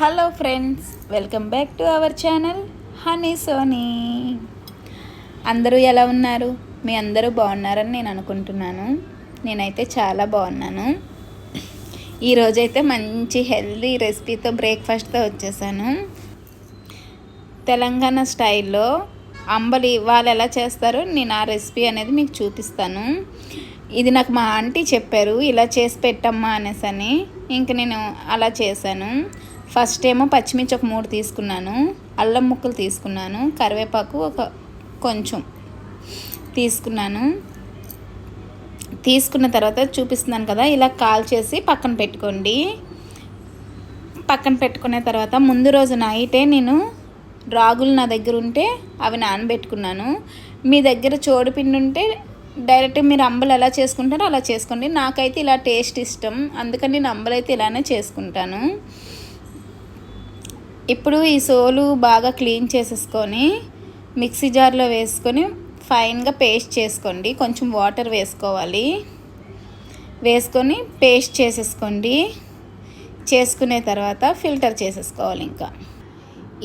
Hello friends welcome back to our channel Honey Sony అందరూ ఎలా ఉన్నారు? మీ అందరూ బాగున్నారని నేను అనుకుంటున్నాను. నేనైతే చాలా బాగున్నాను. ఈరోజైతే మంచి హెల్దీ రెసిపీతో బ్రేక్ఫాస్ట్తో వచ్చేసాను. తెలంగాణ స్టైల్లో అంబలి వాళ్ళు ఎలా చేస్తారో నేను ఆ రెసిపీ అనేది మీకు చూపిస్తాను. ఇది నాకు మా ఆంటీ చెప్పారు ఇలా చేసి పెట్టమ్మా అనేసి అని ఇంక నేను అలా చేశాను. ఫస్ట్ ఏమో పచ్చిమిర్చి ఒక మూడు తీసుకున్నాను అల్లం ముక్కలు తీసుకున్నాను కరివేపాకు ఒక కొంచెం తీసుకున్నాను. తీసుకున్న తర్వాత చూపిస్తున్నాను కదా ఇలా కాల్ చేసి పక్కన పెట్టుకోండి. పక్కన పెట్టుకున్న తర్వాత ముందు రోజు నైటే నేను రాగులు నా దగ్గర ఉంటే అవి నానబెట్టుకున్నాను. మీ దగ్గర చోడుపిండి ఉంటే డైరెక్ట్ మీరు అంబలు ఎలా చేసుకుంటారో అలా చేసుకోండి. నాకైతే ఇలా టేస్ట్ ఇష్టం. అందుకని నేను అంబలైతే ఇలానే చేసుకుంటాను. ఇప్పుడు ఈ సోలు బాగా క్లీన్ చేసేసుకొని మిక్సీ జార్లో వేసుకొని ఫైన్గా పేస్ట్ చేసుకోండి. కొంచెం వాటర్ వేసుకోవాలి. వేసుకొని పేస్ట్ చేసేసుకోండి. చేసుకునే తర్వాత ఫిల్టర్ చేసేసుకోవాలి ఇంకా.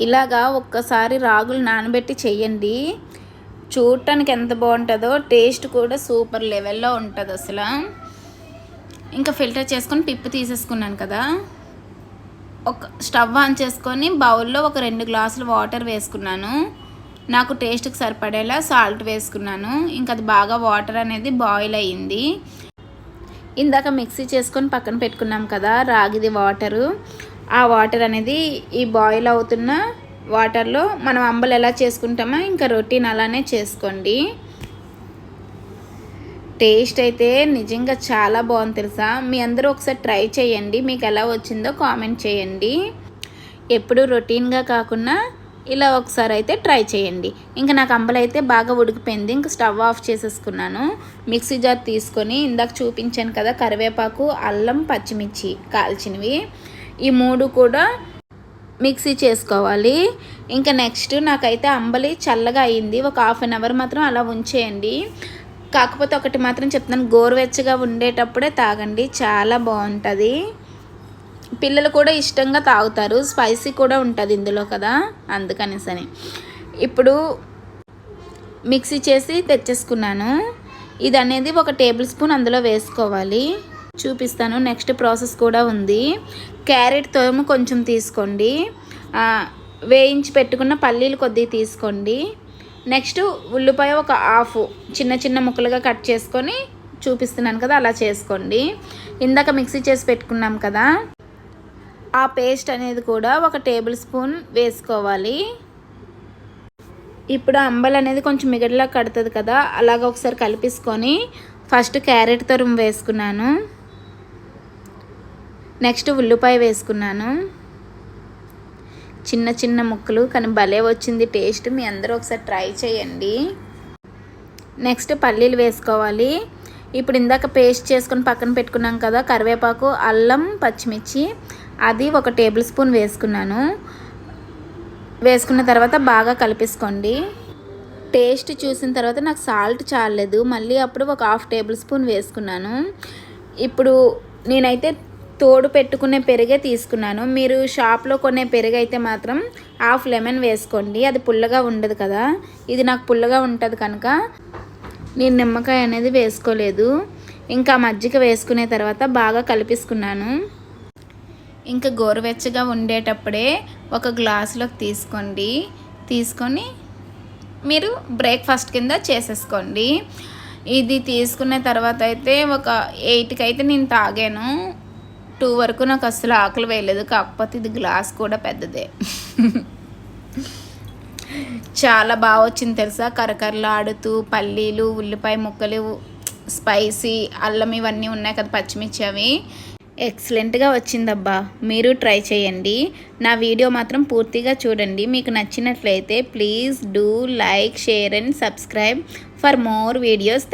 ఇలాగా ఒక్కసారి రాగులు నానబెట్టి చేయండి. చూడటానికి ఎంత బాగుంటుందో టేస్ట్ కూడా సూపర్ లెవెల్లో ఉంటుంది అసలు ఇంకా ఫిల్టర్ చేసుకొని పిప్పు తీసేసుకున్నాను కదా. ఒక స్టవ్ ఆన్ చేసుకొని బౌల్లో ఒక రెండు గ్లాసులు వాటర్ వేసుకున్నాను. నాకు టేస్ట్కి సరిపడేలా సాల్ట్ వేసుకున్నాను. ఇంకా అది బాగా వాటర్ అనేది బాయిల్ అయ్యింది. ఇందాక మిక్సీ చేసుకొని పక్కన పెట్టుకున్నాం కదా రాగిది వాటరు. ఆ వాటర్ అనేది ఈ బాయిల్ అవుతున్న వాటర్లో మనం అంబలు ఎలా చేసుకుంటామో ఇంకా రొటీన్ అలానే చేసుకోండి. టేస్ట్ అయితే నిజంగా చాలా బాగుంది తెలుసా? మీ అందరూ ఒకసారి ట్రై చేయండి. మీకు ఎలా వచ్చిందో కామెంట్ చేయండి. ఎప్పుడు రొటీన్గా కాకుండా ఇలా ఒకసారి అయితే ట్రై చేయండి. ఇంకా నాకు అంబలు అయితే బాగా ఉడికిపోయింది. ఇంక స్టవ్ ఆఫ్ చేసేసుకున్నాను. మిక్సీ జార్ తీసుకొని ఇందాక చూపించాను కదా కరివేపాకు అల్లం పచ్చిమిర్చి కాల్చినవి. ఈ మూడు కూడా మిక్సీ చేసుకోవాలి. ఇంకా నెక్స్ట్ నాకైతే అంబలి చల్లగా అయింది. ఒక హాఫ్ అన్ అవర్ మాత్రం అలా ఉంచేయండి. కాకపోతే ఒకటి మాత్రం చెప్తున్నాను. గోరువెచ్చగా ఉండేటప్పుడే తాగండి. చాలా బాగుంటుంది. పిల్లలు కూడా ఇష్టంగా తాగుతారు. స్పైసీ కూడా ఉంటుంది ఇందులో కదా. అందుకనేసని. ఇప్పుడు మిక్సీ చేసి తెచ్చేసుకున్నాను. ఇది అనేది ఒక టేబుల్ స్పూన్ అందులో వేసుకోవాలి. చూపిస్తాను. నెక్స్ట్ ప్రాసెస్ కూడా ఉంది. క్యారెట్ తోము కొంచెం తీసుకోండి. వేయించి పెట్టుకున్న పల్లీలు కొద్దిగా తీసుకోండి. నెక్స్ట్ ఉల్లిపాయ ఒక హాఫ్ చిన్న చిన్న ముక్కలుగా కట్ చేసుకొని చూపిస్తున్నాను కదా అలా చేసుకోండి. ఇందాక మిక్సీ చేసి పెట్టుకున్నాం కదా ఆ పేస్ట్ అనేది కూడా ఒక టేబుల్ స్పూన్ వేసుకోవాలి. ఇప్పుడు అంబల్ అనేది కొంచెం మిగడలా కడుతుంది కదా అలాగ ఒకసారి కలిపేసుకొని ఫస్ట్ క్యారెట్ తరుము వేసుకున్నాను. నెక్స్ట్ ఉల్లిపాయ వేసుకున్నాను. చిన్న చిన్న ముక్కలు కానీ భలే వచ్చింది టేస్ట్. మీ అందరూ ఒకసారి ట్రై చేయండి. నెక్స్ట్ పల్లీలు వేసుకోవాలి. ఇప్పుడు ఇందాక పేస్ట్ చేసుకొని పక్కన పెట్టుకున్నాం కదా కరివేపాకు అల్లం పచ్చిమిర్చి. అది ఒక టేబుల్ స్పూన్ వేసుకున్నాను. వేసుకున్న తర్వాత బాగా కలిపేసుకోండి. టేస్ట్ చూసిన తర్వాత నాకు సాల్ట్ చాలలేదు. మళ్ళీ అప్పుడు ఒక హాఫ్ టేబుల్ స్పూన్ వేసుకున్నాను. ఇప్పుడు నేనైతే తోడు పెట్టుకునే పెరుగే తీసుకున్నాను. మీరు షాప్లో కొనే పెరుగు అయితే మాత్రం హాఫ్ లెమన్ వేసుకోండి. అది పుల్లగా ఉండదు కదా. ఇది నాకు పుల్లగా ఉంటుంది కనుక నేను నిమ్మకాయ అనేది వేసుకోలేదు. ఇంకా మజ్జిగ వేసుకునే తర్వాత బాగా కలిపిసుకున్నాను. ఇంకా గోరువెచ్చగా ఉండేటప్పుడే ఒక గ్లాసులోకి తీసుకోండి. తీసుకొని మీరు బ్రేక్ఫాస్ట్ కింద చేసేసుకోండి. ఇది తీసుకున్న తర్వాత అయితే ఒక ఎయిట్కి అయితే నేను తాగాను. టూ వరకు నాకు అసలు ఆకలి వేయలేదు కాకపోతే ఇది గ్లాస్ కూడా పెద్దదే. చాలా బాగా వచ్చింది తెలుసా? కరకరలాడుతూ పల్లీలు ఉల్లిపాయ ముక్కలు స్పైసీ అల్లం ఇవన్నీ ఉన్నాయి కదా పచ్చిమిర్చి అవి. ఎక్సలెంట్గా వచ్చిందబ్బా. మీరు ట్రై చేయండి. నా వీడియో మాత్రం పూర్తిగా చూడండి. మీకు నచ్చినట్లయితే please do like share and subscribe for more videos.